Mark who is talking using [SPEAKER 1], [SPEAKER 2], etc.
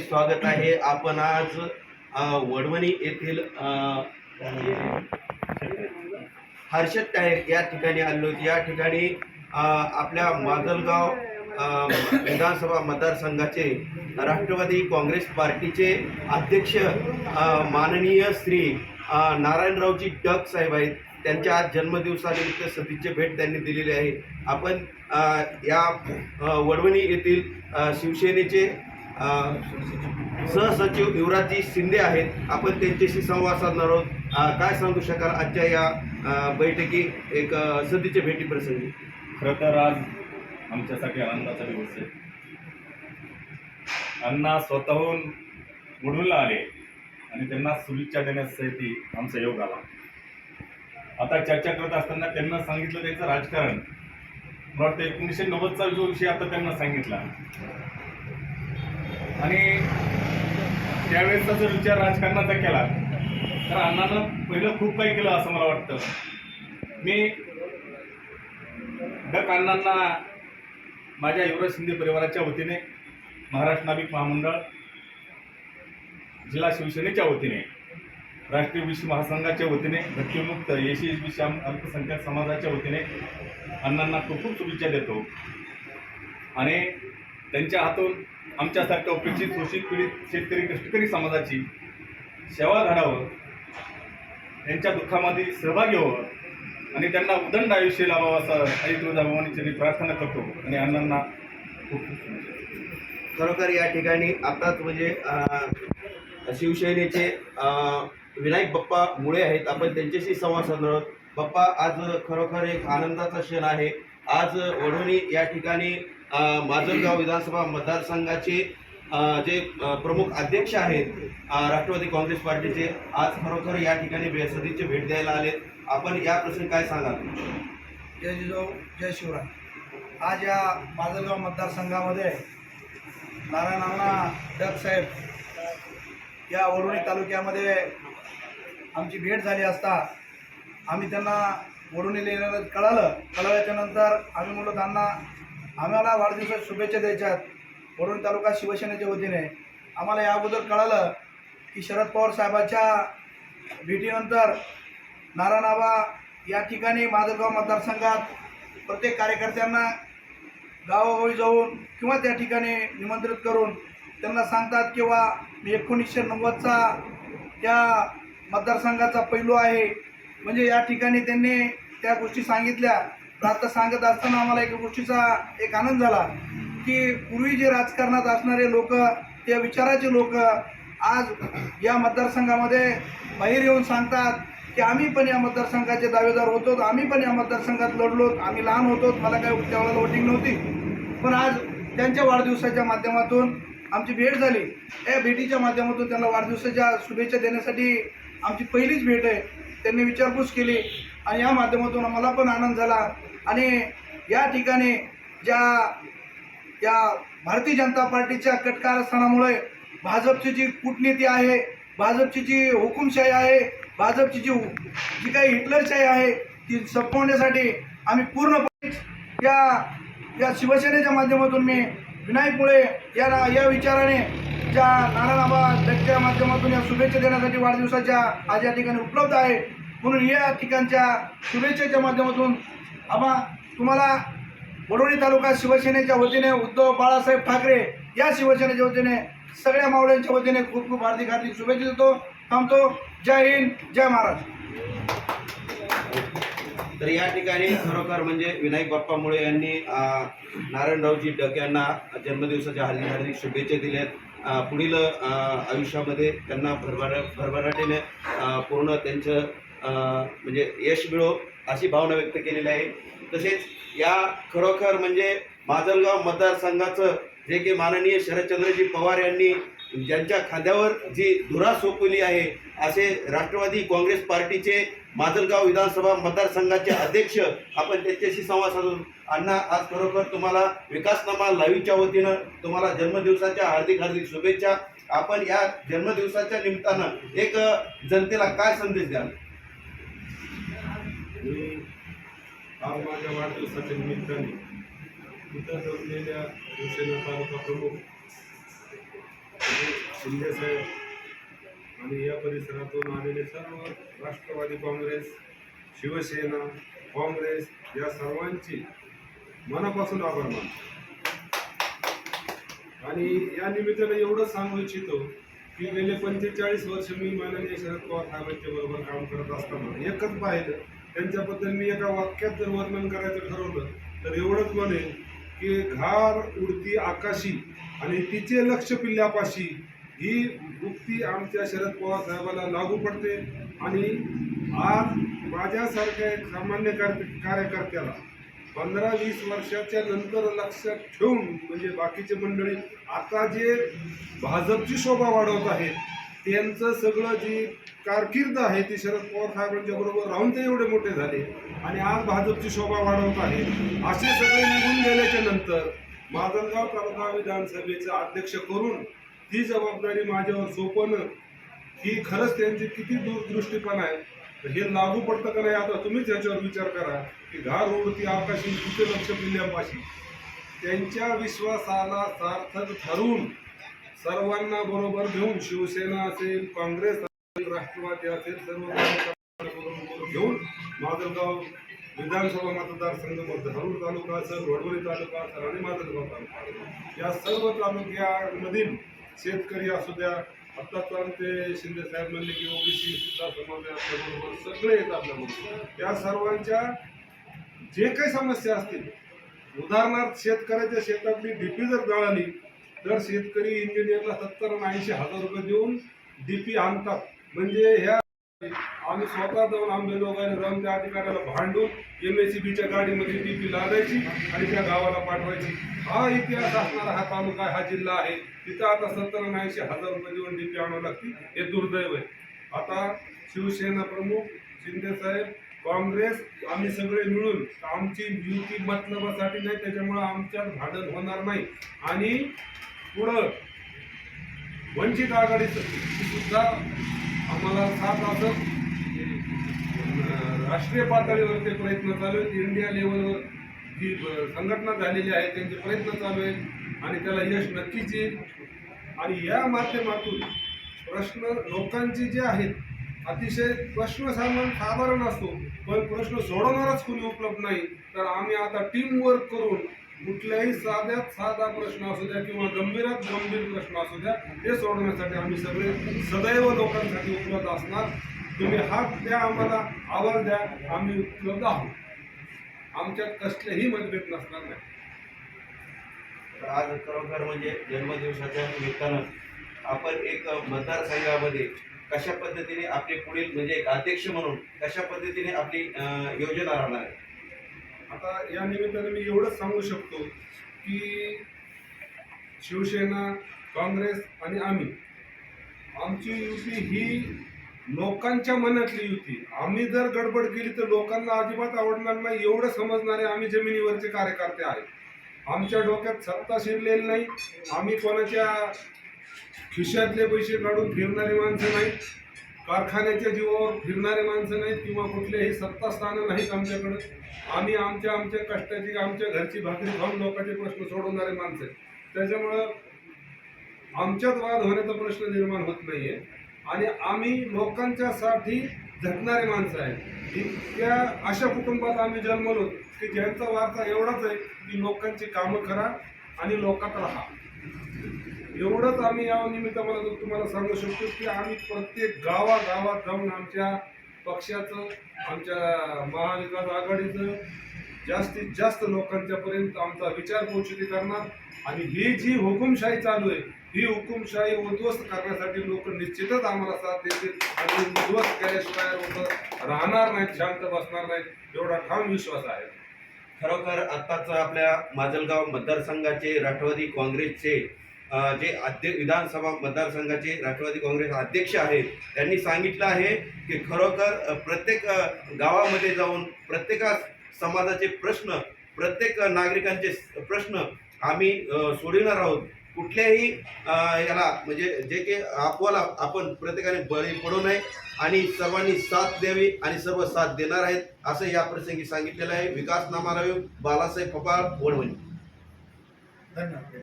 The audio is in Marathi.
[SPEAKER 1] स्वागत आहे. आपण आज वडवणी येथील हर्षद टायर या ठिकाणी आलो या ठिकाणी आपल्या माजलगाव विधानसभा मतदारसंघाचे राष्ट्रवादी काँग्रेस पार्टीचे अध्यक्ष माननीय श्री नारायणरावजी डक साहेब आहेत. त्यांच्या आज जन्मदिवसानिमित्त सदिच्छा भेट त्यांनी दिलेली आहे. आपण या वडवणी येथील शिवसेनेचे सहसचिव युवराजजी शिंदे आहेत. आपण त्यांच्याशी संवाद साधणार आहोत. काय सांगू शकाल आजच्या या बैठकी एक सदीच्या भेटी प्रसंगी?
[SPEAKER 2] खरं तर आज आमच्यासाठी आनंदाचा दिवस आहे. अण्णा स्वतःहून मुडूनला आले आणि त्यांना शुभेच्छा देण्यासाठी आमचा योग आला. आता चर्चा करत असताना त्यांना सांगितलं त्यांचं राजकारण. मला वाटतं एकोणीसशे नव्वदचा जो विषय आता त्यांना सांगितला. आणि त्यावेळेसचा जर विचार राजकारणाचा केला. तर अण्णानं पहिलं खूप काही केलं असं मला वाटतं. मी डक अण्णांना माझ्या युवराज शिंदे परिवाराच्या वतीने महाराष्ट्र नाविक महामंडळ जिल्हा शिवसेनेच्या वतीने राष्ट्रीय विश्व महासंघाच्या वतीने धक्केमुक्त एसी एस बी श्याम अल्पसंख्याक समाजाच्या वतीने अण्णांना खूप खूप शुभेच्छा देतो. आणि त्यांच्या हातून आमच्यासारख्या उपेक्षित शोषित पीडित शेतकरी कष्टकरी समाजाची सेवा घडावं त्यांच्या दुःखामध्ये सहभागी व्हावं आणि त्यांना उदंड आयुष्य लावावं असं आई तुळजाभवानीची मी प्रार्थना करतो आणि अण्णांना खूप
[SPEAKER 1] खरोखर या ठिकाणी आताच म्हणजे शिवसेनेचे विनायक बाप्पा मुळे आहेत. आपण त्यांच्याशी संवाद साधणार आहोत. बाप्पा आज खरोखर एक आनंदाचा क्षण आहे. आज वडोणी या ठिकाणी माजलगाव विधानसभा मतदारसंघाचे जे प्रमुख अध्यक्ष आहेत राष्ट्रवादी काँग्रेस पार्टीचे आज खरोखर या ठिकाणी बेसदीचे भेट द्यायला आले आपण या प्रश्न काय सांगाल?
[SPEAKER 3] जय जिजाऊ जय शिवराय. आज या माजलगाव मतदारसंघामध्ये नारायणांना डग साहेब या वरुणी तालुक्यामध्ये आमची भेट झाली असता आम्ही त्यांना वरुणीला येणार कळालं. कळवल्याच्यानंतर आम्ही म्हणलो त्यांना आम्हाला वाढदिवसात शुभेच्छा द्यायच्यात. वडवणी तालुका शिवसेनेच्या वतीने. आम्हाला या अगोदर कळालं की शरद पवार साहेबाच्या भेटीनंतर नारायणाबा या ठिकाणी माधवगाव मतदारसंघात प्रत्येक कार्यकर्त्यांना गावोगावी जाऊन किंवा त्या ठिकाणी निमंत्रित करून त्यांना सांगतात किंवा मी एकोणीसशे नव्वदचा त्या मतदारसंघाचा पैलू आहे. म्हणजे या ठिकाणी त्यांनी त्या गोष्टी सांगितल्या. तर आता सांगत असताना आम्हाला एका गोष्टीचा एक आनंद झाला की पूर्वी जे राजकारणात असणारे लोक त्या विचाराचे लोक आज या मतदारसंघामध्ये बाहेर येऊन सांगतात की आम्ही पण या मतदारसंघाचे दावेदार होतो आम्ही पण या मतदारसंघात लढलो आम्ही लहान होतो मला काही त्यावेळेला वोटिंग नव्हती. पण आज त्यांच्या वाढदिवसाच्या माध्यमातून आमची भेट झाली. या भेटीच्या माध्यमातून त्यांना वाढदिवसाच्या शुभेच्छा देण्यासाठी आमची पहिलीच भेट आहे. त्यांनी विचारपूस केली आणि या माध्यमातून आम्हाला पण आनंद झाला. आणि या ठिकाणी ज्या या भारतीय जनता पार्टीच्या कटकारस्थानामुळे भाजपची जी कूटनीती आहे भाजपची जी हुकुमशाही आहे भाजपची जी जी काही हिटलरशाही आहे ती संपवण्यासाठी आम्ही पूर्णपणे या या शिवसेनेच्या माध्यमातून मी विनायक मुळे या या विचाराने ज्या नानाबा दत्तच्या माध्यमातून या शुभेच्छा देण्यासाठी वाढदिवसाच्या आज या ठिकाणी उपलब्ध आहे. म्हणून या ठिकाणच्या शुभेच्छेच्या माध्यमातून आम्हा तुम्हाला वडोणी तालुका शिवसेनेच्या वतीने उद्धव बाळासाहेब ठाकरे या शिवसेनेच्या वतीने सगळ्या मावळ्यांच्या वतीने खूप खूप हार्दिक हार्दिक शुभेच्छा देतो. थांबतो. जय हिंद जय महाराष्ट्र
[SPEAKER 1] तर या ठिकाणी खरोखर म्हणजे विनायक बाप्पा मुळे यांनी नारायणरावजी डक यांना जन्मदिवसाच्या हार्दिक हार्दिक शुभेच्छा दिल्यात. पुढील आयुष्यामध्ये त्यांना भरभरा भरभराटीने पूर्ण त्यांचं म्हणजे यश मिळो अशी भावना व्यक्त केलेली आहे. तसेच या खरोखर म्हणजे माजलगाव मतदारसंघाचं जे की माननीय शरदचंद्रजी पवार यांनी ज्यांच्या खांद्यावर जी धुरा सोपवली आहे असे राष्ट्रवादी काँग्रेस पार्टीचे माजलगाव विधानसभा मतदारसंघाचे अध्यक्ष आपण त्यांच्याशी संवाद साधून अण्णा आज खरोखर तुम्हाला विकासनामा लाईव्हच्या वतीनं तुम्हाला जन्मदिवसाच्या हार्दिक हार्दिक शुभेच्छा. आपण या जन्मदिवसाच्या निमित्तानं एक जनतेला काय संदेश द्याल?
[SPEAKER 2] आज माझ्या वाढदिवसाच्या निमित्ताने इथं जमलेल्या शिवसेना तालुका प्रमुख
[SPEAKER 4] शिंदेसाहेब आणि या परिसरातून आलेले सर्व राष्ट्रवादी काँग्रेस शिवसेना काँग्रेस या सर्वांची मनापासून आभार मानतो. आणि या निमित्तानं एवढं सांगू इच्छितो की गेले पंचेचाळीस वर्ष मी माननीय शरद पवार साहेबांच्या बरोबर काम करत असताना एकच पाहिलं त्यांच्याबद्दल मी एका वाक्यात जर वर्णन करायचं ठरवलं तर एवढंच म्हणेन की घार उडती आकाशी आणि तिचे लक्ष पिल्ल्यापाशी ही उक्ती आमच्या शरद पवार साहेबाला लागू पडते आणि आज माझ्यासारख्या एक सामान्य कार्य कार्यकर्त्याला पंधरा वीस वर्षाच्या नंतर लक्षात ठेवून म्हणजे बाकीचे मंडळी आता जे भाजपची शोभा वाढवत आहेत त्यांचं सगळं जी कारकीर्द आहे ती शरद पवार साहेबांच्या बरोबर राहून ते एवढे मोठे झाले. आणि आज भाजपची शोभा वाढवत आहे. असे सगळे निघून गेल्याच्यानंतर माजलगाव तालुका विधानसभेचं अध्यक्ष करून ही जबाबदारी माझ्यावर सोपवणं ही खरंच त्यांची किती दूरदृष्टीपण आहे. हे लागू पडतं का नाही आता तुम्हीच याच्यावर विचार करा. की घार रोडती आकाशी कुठे लक्ष पिल्ल्यापाशी. त्यांच्या विश्वासाला सार्थक ठरवून सर्वांना बरोबर घेऊन शिवसेना असेल काँग्रेस असेल राष्ट्रवादी असेल सर्व घेऊन माजलगाव विधानसभा मतदारसंघ हरूर तालुका असेल वडवली तालुका असेल आणि माजलगाव तालुका या सर्व तालुक्यामधील शेतकरी असू द्या आत्ताच आमचे शिंदे साहेब म्हणले की ओबीसी सुद्धा समाज आपल्याबरोबर सगळे येत आपल्याबरोबर. त्या सर्वांच्या जे काही समस्या असतील उदाहरणार्थ शेतकऱ्याच्या शेतातली डीपी जर जळाली तर शेतकरी इंजिनियरला सत्तर ऐंशी हजार रुपये देऊन डीपी आणतात. म्हणजे ह्या आम्ही स्वतः जाऊन आमच्या लोकांनी जाऊन त्या अधिकाऱ्याला भांडून एम एस सी बीच्या गाडीमध्ये डीपी लादायची आणि त्या गावाला पाठवायची. हा इतिहास असणारा हा तालुका हा जिल्हा आहे. तिथं आता सत्तर ऐंशी हजार रुपये देऊन डीपी आणावं लागते हे दुर्दैव आहे. आता शिवसेना प्रमुख शिंदे साहेब काँग्रेस आम्ही सगळे मिळून आमची युती मतलबासाठी नाही त्याच्यामुळं आमच्यात भांडण होणार नाही. आणि पुढं वंचित आघाडीचं सुद्धा आम्हाला साथ असत राष्ट्रीय पातळीवरचे प्रयत्न चालू आहेत. इंडिया लेवलवर जी संघटना झालेली आहे त्यांचे प्रयत्न चालू आहेत आणि त्याला यश नक्कीच येईल. आणि या माध्यमातून प्रश्न लोकांचे जे आहेत अतिशय प्रश्न सामान साधारण असतो पण प्रश्न सोडवणारच कोणी उपलब्ध नाही. तर आम्ही आता टीमवर्क करून कुठल्याही साध्यात साधा प्रश्न असू द्या किंवा गंभीरात गंभीर प्रश्न असू द्या ते सोडवण्यासाठी आम्ही सगळे सदैव लोकांसाठी उपलब्ध असणार. तुम्ही हात द्या आम्हाला आवाज द्या आम्ही उपलब्ध आहोत. आमच्यात कसलेही मतभेद नसणार नाही.
[SPEAKER 1] तर आज खरोखर म्हणजे जन्मदिवसाच्या निमित्तानं आपण एक मतदारसंघामध्ये कशा पद्धतीने आपले पुढील म्हणजे एक अध्यक्ष म्हणून कशा पद्धतीने आपली योजना राहणार आहे?
[SPEAKER 4] आता या निमित्ताने मी एवढंच सांगू शकतो की शिवसेना काँग्रेस आणि आम्ही आमची युती ही लोकांच्या मनातली युती. आम्ही जर गडबड केली तर लोकांना अजिबात आवडणार नाही एवढं समजणारे आम्ही जमिनीवरचे कार्यकर्ते आहेत. आमच्या डोक्यात सत्ता शिरलेली नाही. आम्ही कोणाच्या खिशातले पैसे काढून फिरणारे माणसं नाहीत कारखान्याच्या जीवावर फिरणारे माणसं नाहीत किंवा कुठलेही सत्तास्थानं नाहीत आमच्याकडं. आम्ही आमच्या आमच्या कष्टाची आमच्या घरची भाकरी खाऊन लोकांचे प्रश्न सोडवणारे माणसं आहेत. त्याच्यामुळं आमच्यात वाद होण्याचा प्रश्न निर्माण होत नाही आहे आणि आम्ही लोकांच्यासाठी झटणारे माणसं आहेत. इतक्या अशा कुटुंबात आम्ही जन्मलो की ज्यांचा वार्ता एवढाच आहे की लोकांची कामं करा आणि लोकात राहा. एवढंच आम्ही या निमित्त मला तुम्हाला सांगू शकतो की आम्ही प्रत्येक गावागावात जाऊन आमच्या पक्षाचं आमच्या महाविकास आघाडीचं जास्तीत जास्त लोकांच्या पर्यंत आमचा विचार पोचती करणार. आणि ही जी हुकुमशाही चालू आहे ही हुकुमशाही उद्ध्वस्त करण्यासाठी लोक निश्चितच आम्हाला साथ देतील. आणि उद्ध्वस्त केल्याशिवाय लोक राहणार नाहीत शांत बसणार नाहीत एवढा ठाम विश्वास आहे.
[SPEAKER 1] खरोखर आत्ताचं आपल्या माजलगाव मतदारसंघाचे राष्ट्रवादी काँग्रेसचे जे अध्य विधानसभा मतदारसंघाचे राष्ट्रवादी काँग्रेस अध्यक्ष आहेत त्यांनी सांगितलं आहे की खरोखर प्रत्येक गावामध्ये जाऊन प्रत्येका समाजाचे प्रश्न प्रत्येक नागरिकांचे प्रश्न आम्ही सोडविणार आहोत. कुठल्याही याला म्हणजे जे की आपोआला आपण प्रत्येकाने बळी पडू नये आणि सर्वांनी साथ द्यावी आणि सर्व साथ देणार आहेत असं या प्रसंगी सांगितलेलं आहे. विकास नामारावी बालासाहेब पपाळ वडवणी.
[SPEAKER 3] धन्यवाद.